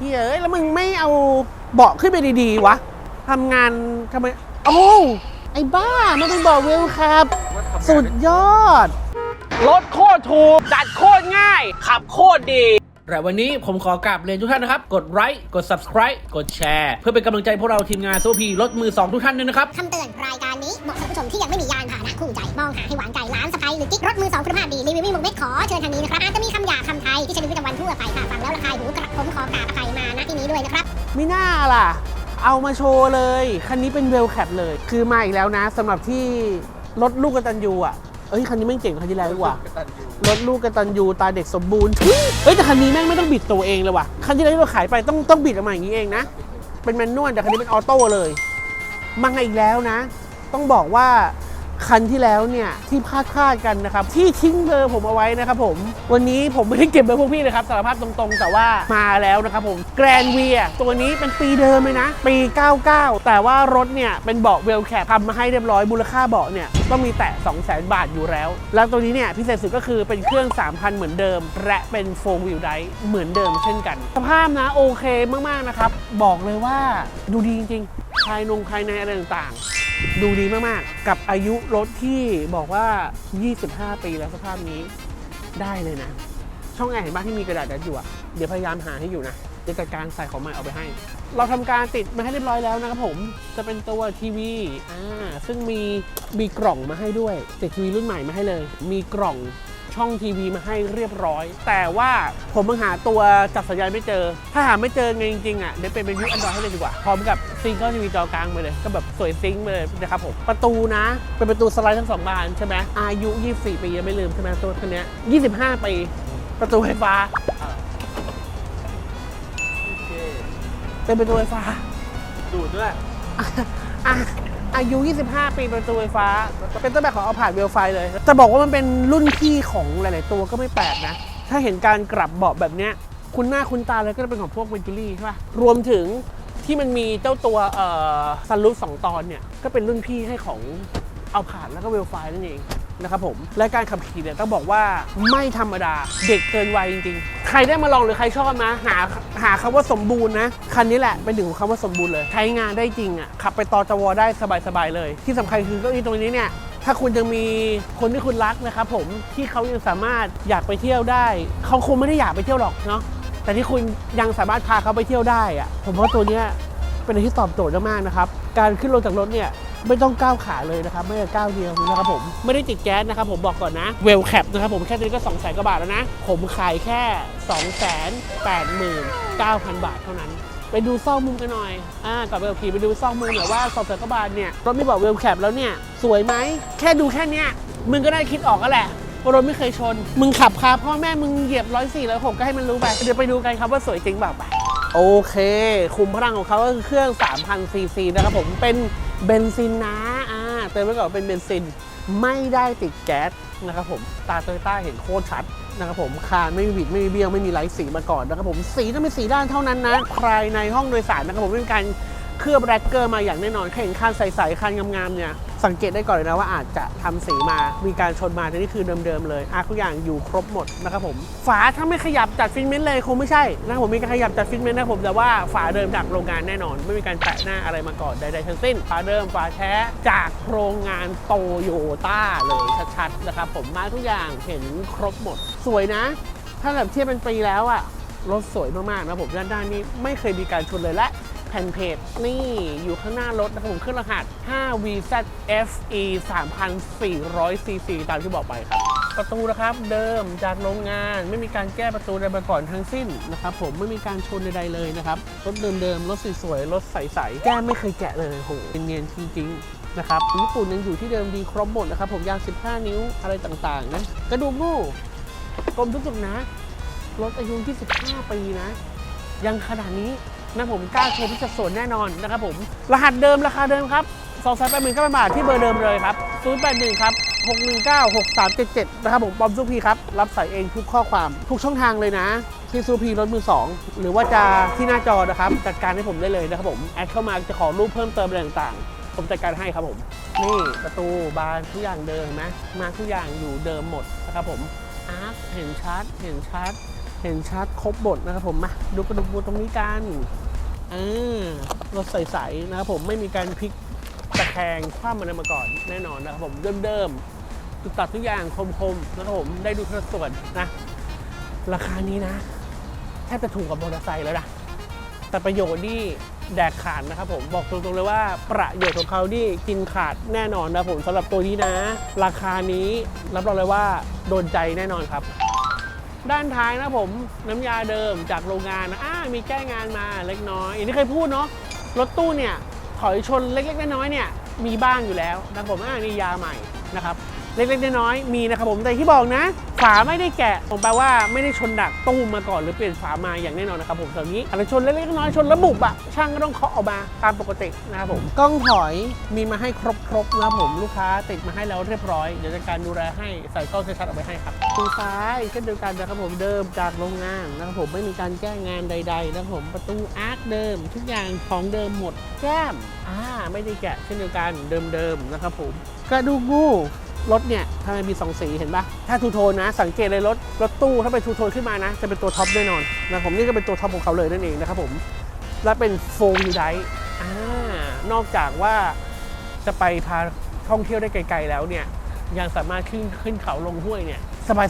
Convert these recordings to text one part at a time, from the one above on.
เฮ้ยแล้วมึงไม่เอาเบาะขึ้นไปดีๆวะทำงานทำไม โอ้ไอ้บ้ามันเป็นเบาะเวลครับ สุดยอด รถโคตรถูก จัดโคตรง่าย ขับโคตรดี และวันนี้ผมขอกราบเรียนทุกท่านนะครับ กดไลค์กด subscribe กดแชร์ เพื่อเป็นกำลังใจพวกเราทีมงานโซพีรถมือ 2 ทุกท่านด้วยนะครับ คำเตือนรายการนี้เหมาะสำหรับผู้ชมที่ยังไม่มียานพาหนะคู่ใจ มองหาให้หวานใจร้านสไปหรือกิ๊กรถมือสองคุณภาพดี รีวิวไม่มุกเม็ดขอเชิญทางนี้นะครับ อาจจะมีคำหยาบคำไทยที่ใช้ในชีวิตประจำวันทั่วไปค่ะฟังแล้วระคายหูกระผมขอกราบอภัยมาณที่นี้ด้วยนะครับ ไม่น่าล่ะ เอามาโชว์เลย คันนี้เป็นเวลแคปเลย คือมาอีกแล้วนะสำหรับที่รถลูกกตันยูอะ เอ้ยคันนี้แม่งเจ๋งกว่าคันที่แล้วดีกว่ารถลูกกตันยูตาเด็กสมบูรณ์ทุยเฮ้ยแต่คันนี้แม่งไม่ต้องบิดตัวเองเลยว่ะ คันที่แล้วที่เราขายไปต้องต้องบิดออกมาอย่างนี้เองนะ เป็นแมนนวลแต่คันนี้เป็นออโต้เลยมาอีกแล้วนะ ต้องบอกว่า คันที่แล้วเนี่ยที่พลาดพลาดกันนะครับที่ทิ้งเบอร์ผมเอาไว้นะครับผม วันนี้ผมไม่ได้เก็บเบอร์พวกพี่นะครับสารภาพตรงๆ แต่ว่ามาแล้วนะครับผมแกรนเวียตัวนี้เป็นปีเดิมเลยนะ ปี 99 แต่ว่ารถเนี่ยเป็นเบาะเวลแคปทำมาให้เรียบร้อยมูลค่าเบาะเนี่ยต้องมีแตะ 200,000 บาทอยู่แล้ว แล้วตัวนี้เนี่ยพิเศษสุดก็คือเป็นเครื่อง 3,000 เหมือนเดิม และเป็นโฟล์วิวไดเหมือนเดิมเช่นกัน สภาพนะโอเคมากๆนะครับ บอกเลยว่าดูดีจริงๆภายนงภายในอะไรต่างๆ ดูดีมากๆ กับอายุรถที่บอกว่า 25 ปีแล้วสภาพนี้ได้เลยนะ ช่องแอร์เห็นบ้านที่มีกระดาษดัดอยู่อะเดี๋ยวพยายามหาให้อยู่นะเดี๋ยวจัดการใส่ของใหม่เอาไปให้ เราทำการติดมาให้เรียบร้อยแล้วนะครับผมจะเป็นตัวทีวีอ่าซึ่งมีมีกล่องมาให้ด้วยติดทีวีรุ่นใหม่มาให้เลย มีกล่อง ช่องทีวีมาให้เรียบร้อย แต่ว่าผมยังหาตัวจับสัญญาณไม่เจอ ถ้าหาไม่เจอไงจริงๆอะเดี๋ยวเป็นเป็นยุคแอนดรอยให้เลยดีกว่า พร้อมกับซิงเกิลทีวีจอกลางไปเลย ก็แบบสวยซิงค์ไปเลยนะครับผมประตูนะ เป็นประตูสไลด์ทั้งสองบานใช่ไหมอายุ 24 ปียังไม่ลืมใช่ไหมตัวคันเนี้ย25 ปี ประตูไฟฟ้าเป็นประตูไฟฟ้าดูดด้วยอะ อายุ 25 ปีประตูไฟฟ้า เป็นต้นแบบของเอาผ่านเวลไฟเลย จะบอกว่ามันเป็นรุ่นพี่ของหลาย ๆ ตัวก็ไม่แปลกนะ ถ้าเห็นการกลับเบาะแบบเนี้ยคุณหน้าคุณตาเลยก็จะเป็นของพวกเวนจูรี่ใช่ป่ะ รวมถึงที่มันมีเจ้าตัวเอ่อซันรูฟสองตอนเนี่ย ก็เป็นรุ่นพี่ให้ของเอาผ่านแล้วก็เวลไฟนั่นเอง นะครับผม และการขับขี่เนี่ยต้องบอกว่าไม่ธรรมดาเด็กเกินวัยจริงๆ ใครได้มาลองหรือใครชอบนะหาหาคำว่าสมบูรณ์นะคันนี้แหละเป็นหนึ่งของคำว่าสมบูรณ์เลย ใช้งานได้จริงอะขับไปต่อจวได้สบายๆเลย ที่สำคัญคือเก้าอี้ตรงนี้เนี่ยถ้าคุณยังมีคนที่คุณรักนะครับผมที่เขายังสามารถอยากไปเที่ยวได้ เขาคงไม่ได้อยากไปเที่ยวหรอกเนาะแต่ที่คุณยังสามารถพาเขาไปเที่ยวได้อะผมว่าตัวเนี้ยเป็นอะไรที่ตอบโจทย์มากๆนะครับ การขึ้นลงจากรถเนี่ย ไม่ต้องก้าวขาเลยนะครับไม่ก้าวเดียวนะครับผมไม่ได้ติดแก๊สนะครับผมบอกก่อนนะเวลแคปนะครับผมแค่นี้ก็2 0 0 0 0 0กว่าบาทแล้วนะผมขายแค่2 8 9 0 0 0บาทเท่านั้นไปดูซอกมุมกันหน่อย อ่าก่อนไปขับขี่ไปดูซอกมุมหน่อยว่าสองแสนกว่าบาทเนี่ยรถไม่บอกเวลแคปแล้วเนี่ย สวยไหม แค่ดูแค่เนี้ย มึงก็ได้คิดออกแล้วแหละว่ารถไม่เคยชน มึงขับคาพ่อแม่มึงเหยียบร้อยสี่ร้อยหกก็ให้มันรู้ไป เดี๋ยวไปดูกันครับว่าสวยจริงเปล่าไป โอเค คุมพลังของเขาก็คือเครื่อง 3,000ซีซีนะครับผม เป็น เบนซินนะอ่าเติมไว้ก่อนเป็นเบนซินไม่ได้ติดแก๊สนะครับผมตาโตโยต้าเห็นโคตรชัดนะครับผมคานไม่มีบิดไม่มีเบี้ยวไม่มีไร้สีมาก่อนนะครับผมสีต้องเป็นสีด้านเท่านั้นนะภายในห้องโดยสารนะครับผมเป็นการเคลือบแร็กเกอร์มาอย่างแน่นอนแค่เห็นคานใสๆคานงามๆเนี่ย สังเกตได้ก่อนเลยนะว่าอาจจะทำสีมา มีการชนมาแต่นี่คือเดิมๆเลยอาทุกอย่างอยู่ครบหมดนะครับผม ฝาถ้าไม่ขยับจัดฟิตเมนต์เลยคงไม่ใช่นะผมมีการขยับจัดฟิตเมนต์นะผมแต่ว่าฝาเดิมจากโรงงานแน่นอน ไม่มีการแตะหน้าอะไรมาก่อนใดๆทั้งสิ้น ฝาเดิมฝาแท้จากโรงงานโตโยต้าเลยชัดๆนะครับผมมาทุกอย่างเห็นครบหมด สวยนะ ถ้าแบบเทียบเป็นปีแล้วอะรถสวยมากๆนะผมด้านด้านนี้ไม่เคยมีการชนเลยและ แผ่นเพจนี่อยู่ข้างหน้ารถนะผมขึ้นรหัส 5VZFE 3,400 cc ตามที่บอกไปครับ ประตูนะครับเดิมจากโรงงานไม่มีการแก้ประตูใดมาก่อนทั้งสิ้นนะครับผมไม่มีการชนใดๆเลยนะครับ รถเดิมๆ รถสวยๆ รถใสๆ แก้ไม่เคยแกะเลยโหเนียนจริงๆนะครับญี่ปุ่นยังอยู่ที่เดิมดีครบหมดนะครับผมยาง 15 นิ้วอะไรต่างๆนะกระดูกงูกลมทุกจุดนะรถอายุ 25 ปีนะ ยังขนาดนี้ นะผมกล้าโชว์พิเศษส่วนแน่นอนนะครับผมรหัสเดิมราคาเดิมครับ2 8 1 9 0บาทที่เบอร์เดิมเลยครับ081ครับ619 6377นะครับผมปอมซูพีครับรับสายเองทุกข้อความทุกช่องทางเลยนะที่ซูพีรถมือ2หรือว่าจะที่หน้าจอนะครับจัดการให้ผมได้เลยนะครับผมแอดเข้ามาจะขอรูปเพิ่มเติมอะไรต่างๆ ผมจัดการให้ครับผม นี่ประตูบานทุกอย่างเดิมนไหมมาทุกอย่างอยู่เดิมหมดนะครับผมอาร์คเห็นชัดเห็นชัด เห็นชัดครบบทนะครับผมมาดูกระดูกบูตรงนี้กันอ่ารถใสๆนะครับผมไม่มีการพลิกตะแคงคว่ำมันมาก่อนแน่นอนนะครับผมเดิมๆตุกตัดทุกอย่างคมๆนะครับผมได้ดูทุกส่วนนะ ราคานี้นะแทบจะถูกกับมอเตอร์ไซค์แล้วนะแต่ประโยชน์นี่แดกขาดนะครับผมบอกตรงๆเลยว่าประโยชน์ของเขานี่กินขาดแน่นอนนะผมสำหรับตัวนี้นะ ราคานี้รับรองเลยว่าโดนใจแน่นอนครับ ด้านท้ายนะผมน้ำยาเดิมจากโรงงานนะอ่ามีแก้งานมาเล็กน้อยอย่างที่เคยพูดเนาะรถตู้เนี่ยถอยชนเล็กๆน้อยๆเนี่ยมีบ้างอยู่แล้วนะผมอ่ามียาใหม่นะครับ เล็กๆน้อยๆมีนะครับผมแต่ที่บอกนะ ฝาไม่ได้แกะผมแปลว่าไม่ได้ชนดักตู้มมาก่อนหรือเปลี่ยนฝามาอย่างแน่นอนนะครับผมตอนนี้อาจจะชนเล็กๆน้อยๆชนระบุอะช่างก็ต้องเคาะออกมาตามปกตินะครับผมกล้องถอยมีมาให้ครบๆนะครับผมลูกค้าติดมาให้แล้วเรียบร้อยเดี๋ยวจัดการดูแลให้ใส่กล้องชัดๆออกไปให้ครับตูซ้ายเช่นเดียวกันนะครับผมเดิมจากโรงงานนะครับผมไม่มีการแก้งานใดๆนะครับผมประตูอาร์คเดิม ทุกอย่างของเดิมหมดแก้มอ่าไม่ได้แกะเช่นเดียวกันเดิมๆนะครับผมกระดูกงู รถเนี่ยทำไมมีสองสีเห็นปะถ้าทูโทนนะ สังเกตเลยรถรถตู้ถ้าเป็นทูโทนขึ้นมานะ จะเป็นตัวท็อปแน่นอนนะผมนี่ก็เป็นตัวท็อปของเขาเลยนั่นเองนะครับผมและเป็นโฟวิวไดนอกจากว่าจะไปพาท่องเที่ยวได้ไกล ๆ แล้วเนี่ยยังสามารถขึ้นขึ้นเขาลงห้วยเนี่ย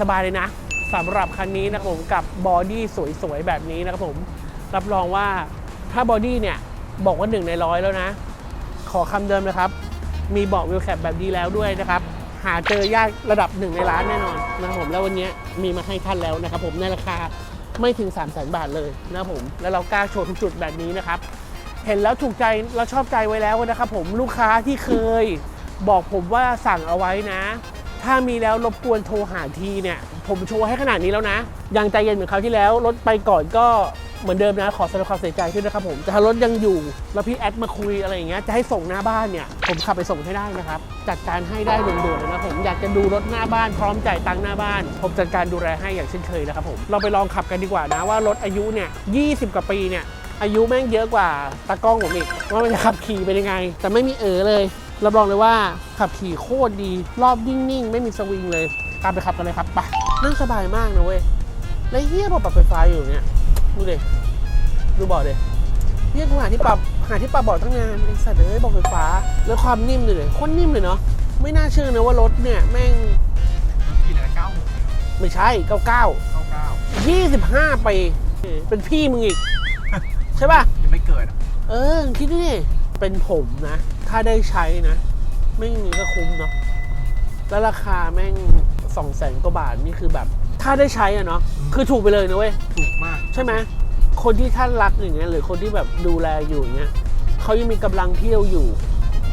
สบาย ๆ เลยนะสำหรับคันนี้นะครับผมกับบอดี้สวย ๆ แบบนี้นะครับผมรับรองว่าถ้าบอดี้เนี่ยบอกว่าหนึ่งในร้อยแล้วนะ ขอคำเดิมนะครับ มีเบาะวิวแคปแบบนี้แล้วด้วยนะครับ หาเจอยากระดับหนึ่งในร้านแน่นอนนะครับผมแล้ววันนี้มีมาให้ท่านแล้วนะครับผมในราคาไม่ถึง 3 0 0 0 0 0บาทเลยนะครับผมแล้วเรากล้าโชว์ทุกจุดแบบนี้นะครับเห็นแล้วถูกใจเราชอบใจไว้แล้วนะครับผมลูกค้าที่เคยบอกผมว่าสั่งเอาไว้นะ ถ้ามีแล้วรบกวนโทรหาทีเนี่ย ผมโชว์ให้ขนาดนี้แล้วนะ ยังใจเย็นเหมือนคราวที่แล้วรถไปก่อนก็ เหมือนเดิมนะขอแสดงความเสียใจด้วยนะครับผมแต่ถ้ารถยังอยู่แล้วพี่แอดมาคุยอะไรอย่างเงี้ยจะให้ส่งหน้าบ้านเนี่ยผมขับไปส่งให้ได้นะครับจัดการให้ได้ด่วนๆเลยนะผมอยากจะดูรถหน้าบ้านพร้อมจ่ายตังค์หน้าบ้านผมจัดการดูแลให้อย่างเช่นเคยนะครับผมเราไปลองขับกันดีกว่านะว่ารถอายุเนี่ย20 กว่าปีเนี่ยอายุแม่งเยอะกว่าตากล้องผมอีกว่ามันจะขับขี่เป็นยังไง แต่ไม่มีเออเลยรับรองเลยว่าขับขี่โคตรดี รอบนิ่งๆ ไม่มีสวิงเลยตามไปขับกันเลยครับไปนั่งสบายมากนะเว้ยแล้เฮียพอปรับไฟฟ้าอยู่เนี่ย ดูดิดูเบาะดิเฮียกูหาที่ปรับหาที่ปรับเบาะตั้งนานไอ้สัตว์เอ้ยเบอกไฟฟ้า แล้วความนิ่มเลยเลยโคตรนิ่มเลยเนาะไม่น่าเชื่อนะว่ารถเนี่ยแม่งกี่เลยเก้าหกไม่ใช่99เก้าเก้า25ปีเป็นพี่มึงอีก ใช่ป่ะยังไม่เกิดอะเออคิดดูดิเป็นผมนะ ถ้าได้ใช้นะไม่งี้ก็คุ้มเนาะแล้วราคาแม่งสองแสนกว่าบาทนี่คือแบบ ถ้าได้ใช้อะเนาะคือถูกไปเลยนะเว้ย ถูกมาก ใช่ไหมคนที่ท่านรักอย่างเงี้ยหรือคนที่แบบดูแลอยู่อย่างเงี้ยเขายังมีกำลังเที่ยวอยู่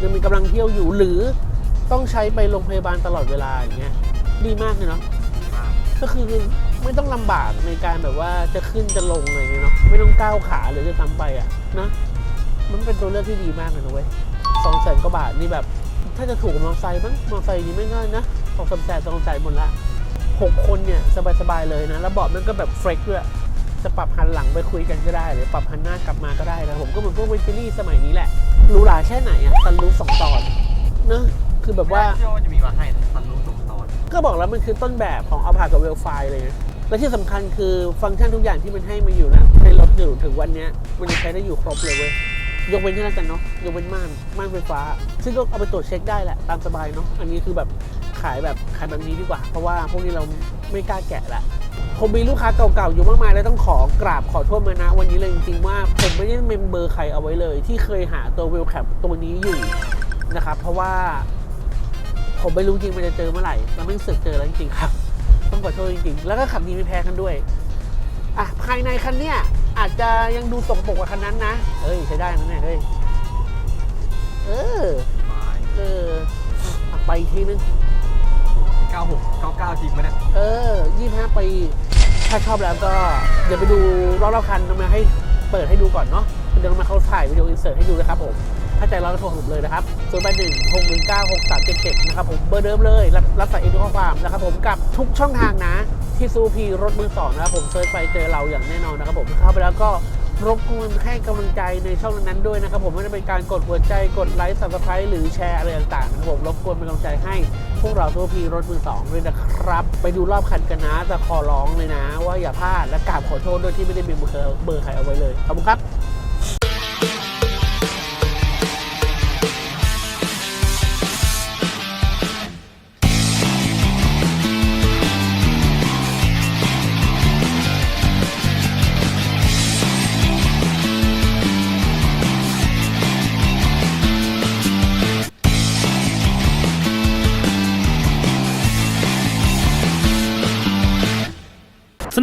ยังมีกำลังเที่ยวอยู่หรือต้องใช้ไปโรงพยาบาลตลอดเวลาอย่างเงี้ยดีมากเลยเนาะมากก็คือไม่ต้องลำบากในการแบบว่าจะขึ้นจะลงอะไรอย่างเงี้ยเนาะไม่ต้องก้าวขาหรือจะทำไปอะนะมันเป็นตัวเลือกที่ดีมากเลยนะเว้ยสองแสนกว่าบาทนี่แบบ ถ้าจะถูกกับมอเตอร์ไซค์มั้งมอเตอร์ไซค์นี่ไม่ง่ายนะสองสามแสนสองแสนหมดละ หกคนเนี่ยสบายๆเลยนะ แล้วเบาะมันก็แบบเฟรชด้วยจะปรับหันหลังไปคุยกันก็ได้ หรือปรับหันหน้ากลับมาก็ได้นะผมก็เหมือนพวกเวทีรี่สมัยนี้แหละหรูหราแค่ไหนอะตันรู้สองตอนเนอะคือแบบว่าเชื่อว่าจะมีมาให้ทันรู้ตกตอน ก็บอกแล้วมันคือต้นแบบของเอาผากับเวลไฟเลยนะและที่สำคัญคือฟังก์ชันทุกอย่างที่มันให้มาอยู่นะในรถอยู่ถึงวันเนี้ยมันยังใช้ได้อยู่ครบเลยเว้ยยกเว้นแค่นั้นกันเนาะยกเว้นม่านม่านไฟฟ้า ซึ่งก็เอาไปตรวจเช็คได้แหละตามสบายเนาะอันนี้คือแบบ ขายแบบขายแบบนี้ดีกว่า เพราะว่าพวกนี้เราไม่กล้าแกะละผมมีลูกค้าเก่าๆอยู่มากมายแล้วต้องขอกราบขอโทษมานะวันนี้เลยจริงๆว่าผมไม่ได้เมมเบอร์ใครเอาไว้เลย ที่เคยหาตัวเวลแคปตัวนี้อยู่นะครับเพราะว่าผมไม่รู้จริงมันจะเจอเมื่อไหร่แล้วไม่สึกเจอแล้วจริงๆครับ ต้องขอโทษจริงๆ แล้วก็ขับดีไม่แพ้กันด้วยอะภายในคันเนี้ยอาจจะยังดูสกปรกกว่าคันนั้นนะเอ้ยใช้ได้นะเนี่ยเฮ้ย ยี่ห้าปีถ้าชอบแล้วก็เดี๋ยวไปดูรอบๆคันมาให้เปิดให้ดูก่อนเนาะเดี๋ยวมาเขาถ่ายวิดีโออินเสิร์ตให้ดูนะครับผม ถ้าใจร้อนก็โทรผมเลยนะครับศูนย์แปดหนึ่งหกหนึ่งเก้าหกสามเจ็ดเจ็ดนะครับผมเบอร์เดิมเลยรับรับสายเอ็นข้อความนะครับผมกับทุกช่องทางนะที่ซูพีรถมือสองนะครับผมเซิร์ชไปเจอเราอย่างแน่นอนนะครับผมเข้าไปแล้วก็ รบกวนให้กำลังใจในช่องนั้นด้วยนะครับผมไม่ได้เป็นการกดหัวใจกดไลค์สับสไครต์หรือแชร์อะไรต่างๆนะครับผมรบกวนเป็นกำลังใจให้พวกเราทัวพีรถมือสองด้วยนะครับ ไปดูรอบคันกันนะจะขอร้องเลยนะ ว่าอย่าพลาดและกราบขอโทษด้วยที่ไม่ได้มีเบอร์เบอร์ใครเอาไว้เลยขอบคุณครับ